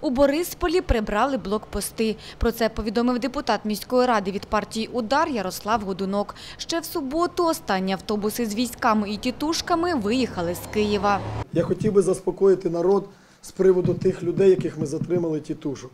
У Борисполі прибрали блокпости. Про це повідомив депутат міської ради від партії «Удар» Ярослав Годунок. Ще в суботу останні автобуси з військами і тітушками виїхали з Києва. Я хотів би заспокоїти народ з приводу тих людей, яких ми затримали тітушок.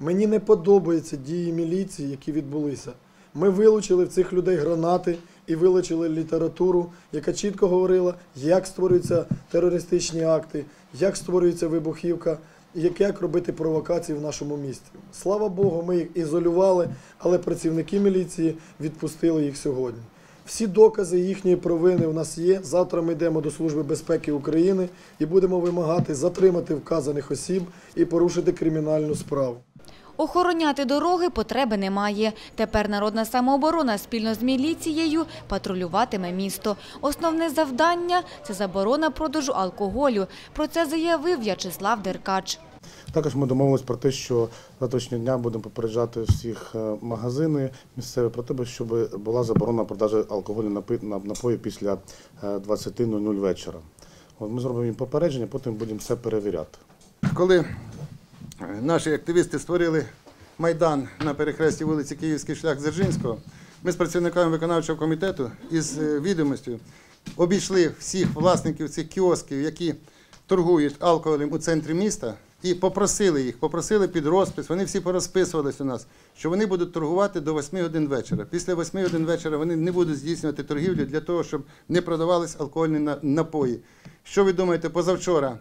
Мені не подобаються дії міліції, які відбулися. Ми вилучили в цих людей гранати і вилучили літературу, яка чітко говорила, як створюються терористичні акти, як створюється вибухівка, як, як робити провокації в нашому місті. Слава Богу, ми їх ізолювали, але працівники міліції відпустили їх сьогодні. Всі докази їхньої провини у нас є. Завтра ми йдемо до Служби безпеки України і будемо вимагати затримати вказаних осіб і порушити кримінальну справу. Охороняти дороги потреби немає. Тепер народна самооборона спільно з міліцією патрулюватиме місто. Основне завдання – це заборона продажу алкоголю. Про це заявив В'ячеслав Деркач. Також ми домовились про те, що завтрашнього дня будемо попереджати всіх е, магазини місцеві про те, щоб була заборона продажу алкоголю на- напоїв після е, 20.00 вечора. От ми зробимо їм попередження, потім будемо все перевіряти. Коли е, наші активісти створили майдан на перехресті вулиці Київський шлях Дзержинського, ми з працівниками виконавчого комітету із е, відомостю обійшли всіх власників цих кіосків, які торгують алкоголем у центрі міста, і попросили їх, попросили під розпис. Вони всі порозписувались у нас, що вони будуть торгувати до 8 годин вечора. Після 8 годин вечора вони не будуть здійснювати торгівлю для того, щоб не продавались алкогольні напої. Що ви думаєте, позавчора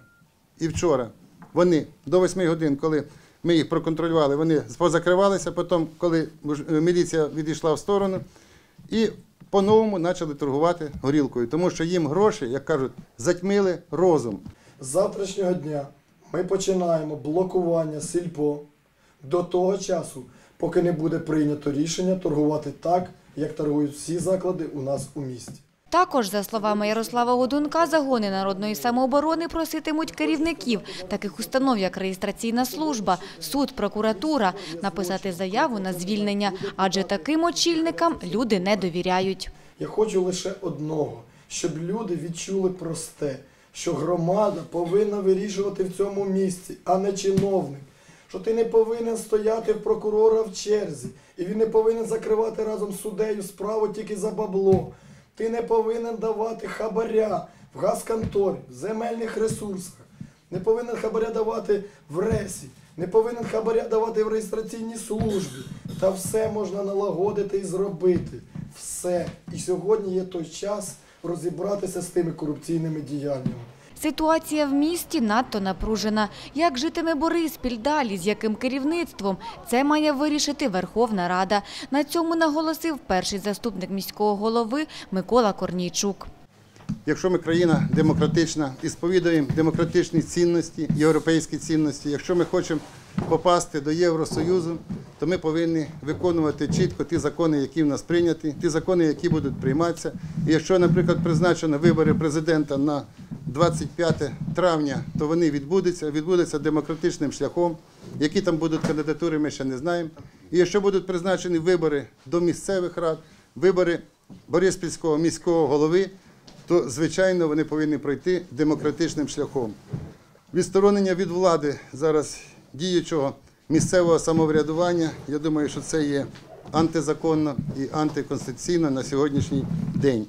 і вчора вони до 8 годин, коли ми їх проконтролювали, вони позакривалися, потім, коли е, міліція відійшла в сторону, і по-новому почали торгувати горілкою, тому що їм гроші, як кажуть, затьмили розум. З завтрашнього дня ми починаємо блокування сільпо до того часу, поки не буде прийнято рішення торгувати так, як торгують всі заклади у нас у місті. Також, за словами Ярослава Годунка, загони народної самооборони проситимуть керівників таких установ, як реєстраційна служба, суд, прокуратура, написати заяву на звільнення, адже таким очільникам люди не довіряють. Я хочу лише одного, щоб люди відчули просте, що громада повинна вирішувати в цьому місці, а не чиновник. Що ти не повинен стояти в прокурора в черзі, і він не повинен закривати разом з суддею справу тільки за бабло. Ти не повинен давати хабаря в газконторі, в земельних ресурсах. Не повинен хабаря давати в ресі, не повинен хабаря давати в реєстраційній службі. Та все можна налагодити і зробити. Все. І сьогодні є той час розібратися з тими корупційними діяннями. Ситуація в місті надто напружена. Як житиме Бориспіль далі, з яким керівництвом? Це має вирішити Верховна Рада. На цьому наголосив перший заступник міського голови Микола Корнійчук. Якщо ми країна демократична і сповідуємо демократичні цінності, європейські цінності, якщо ми хочемо попасти до Євросоюзу, то ми повинні виконувати чітко ті закони, які в нас прийняті, ті закони, які будуть прийматися. І якщо, наприклад, призначено вибори президента на 25 травня, то вони відбудуться, відбудуться демократичним шляхом. Які там будуть кандидатури, ми ще не знаємо. І якщо будуть призначені вибори до місцевих рад, вибори Бориспільського міського голови, то звичайно вони повинні пройти демократичним шляхом. Відсторонення від влади зараз діючого місцевого самоврядування, я думаю, що це є антизаконно і антиконституційно на сьогоднішній день.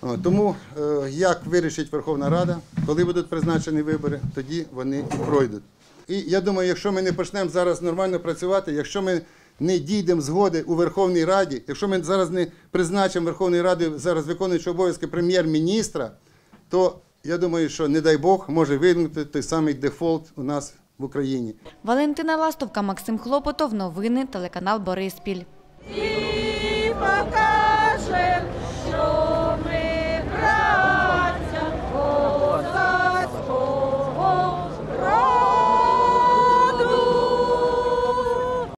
Тому е, як вирішить Верховна Рада, коли будуть призначені вибори, тоді вони і пройдуть. І я думаю, якщо ми не почнемо зараз нормально працювати, якщо ми не дійдемо згоди у Верховній Раді, якщо ми зараз не призначимо Верховної Ради зараз виконуючого обов'язки прем'єр-міністра, то я думаю, що не дай Бог може виникнути той самий дефолт у нас в Україні. Валентина Ластовка, Максим Хлопотов. Новини, телеканал Бориспіль.